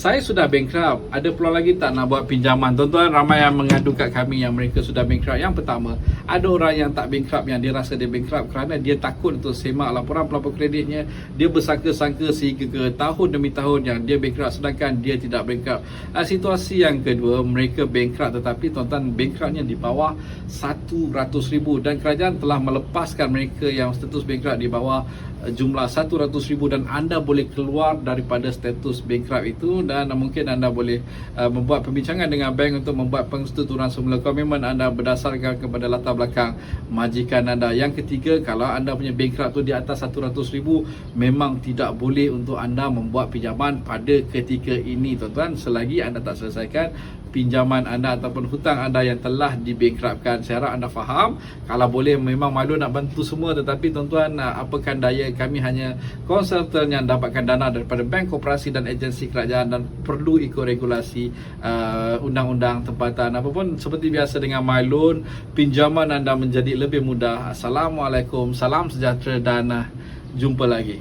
Saya sudah bankrupt. Ada peluang lagi tak nak buat pinjaman? Tuan-tuan ramai yang mengadu kat kami yang mereka sudah bankrupt. Yang pertama, ada orang yang tak bankrupt yang dia rasa dia bankrupt kerana dia takut untuk semak laporan pelapor kreditnya. Dia bersangka-sangka sehingga ke tahun demi tahun yang dia bankrupt sedangkan dia tidak bankrupt. Situasi yang kedua, mereka bankrupt tetapi tuan-tuan bankruptnya di bawah 100,000 dan kerajaan telah melepaskan mereka yang status bankrupt di bawah uh, jumlah 100,000 dan anda boleh keluar daripada status bankrupt itu dan mungkin anda boleh uh, membuat perbincangan dengan bank untuk membuat pengetuturan semula komitmen anda berdasarkan kepada latar belakang majikan anda. Yang ketiga, kalau anda punya bankrupt tu di atas 100,000 memang tidak boleh untuk anda membuat pinjaman pada ketika ini tuan-tuan selagi anda tak selesaikan pinjaman anda ataupun hutang anda yang telah dibankruptkan. Saya harap anda faham. Kalau boleh memang malu nak bantu semua tetapi tuan-tuan uh, apakan daya kami hanya konsultan yang dapatkan dana daripada bank, koperasi dan agensi kerajaan dan perlu ikut regulasi uh, undang-undang tempatan. Apapun seperti biasa dengan My Loan, pinjaman anda menjadi lebih mudah. Assalamualaikum, salam sejahtera dan uh, jumpa lagi.